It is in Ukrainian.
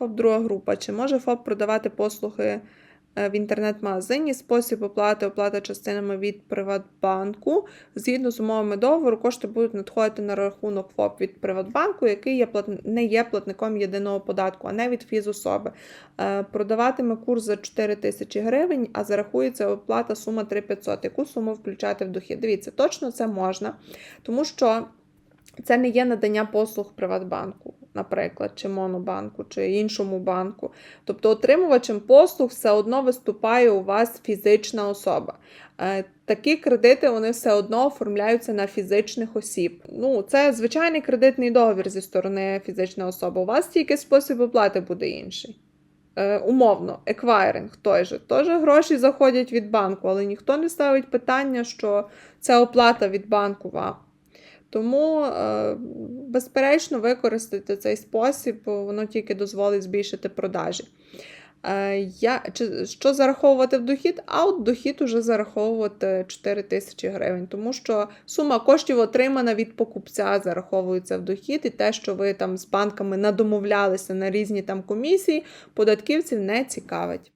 ФОП друга група. Чи може ФОП продавати послуги е, в інтернет-магазині? Спосіб оплати, оплата частинами від Приватбанку. Згідно з умовами договору, кошти будуть надходити на рахунок ФОП від Приватбанку, який є не є платником єдиного податку, а не від фізособи. Е, Продаватиме курс за 4 тисячі гривень, а зарахується оплата сума 3500. Яку суму включати в дохід? Дивіться, точно це можна, тому що це не є надання послуг Приватбанку, наприклад, чи Монобанку, чи іншому банку. Тобто отримувачем послуг все одно виступає у вас фізична особа. Е, Такі кредити вони все одно оформляються на фізичних осіб. Ну, це звичайний кредитний договір зі сторони фізичної особи. У вас тільки спосіб оплати буде інший. Е, умовно, еквайринг той же. Теж гроші заходять від банку, але ніхто не ставить питання, що це оплата від банку вам. Тому, е, безперечно, використати цей спосіб, воно тільки дозволить збільшити продажі. Е, Я, чи, що зараховувати в дохід? А от дохід уже зараховувати 4 тисячі гривень, тому що сума коштів отримана від покупця зараховується в дохід, і те, що ви там з банками надомовлялися на різні там комісії, податківців не цікавить.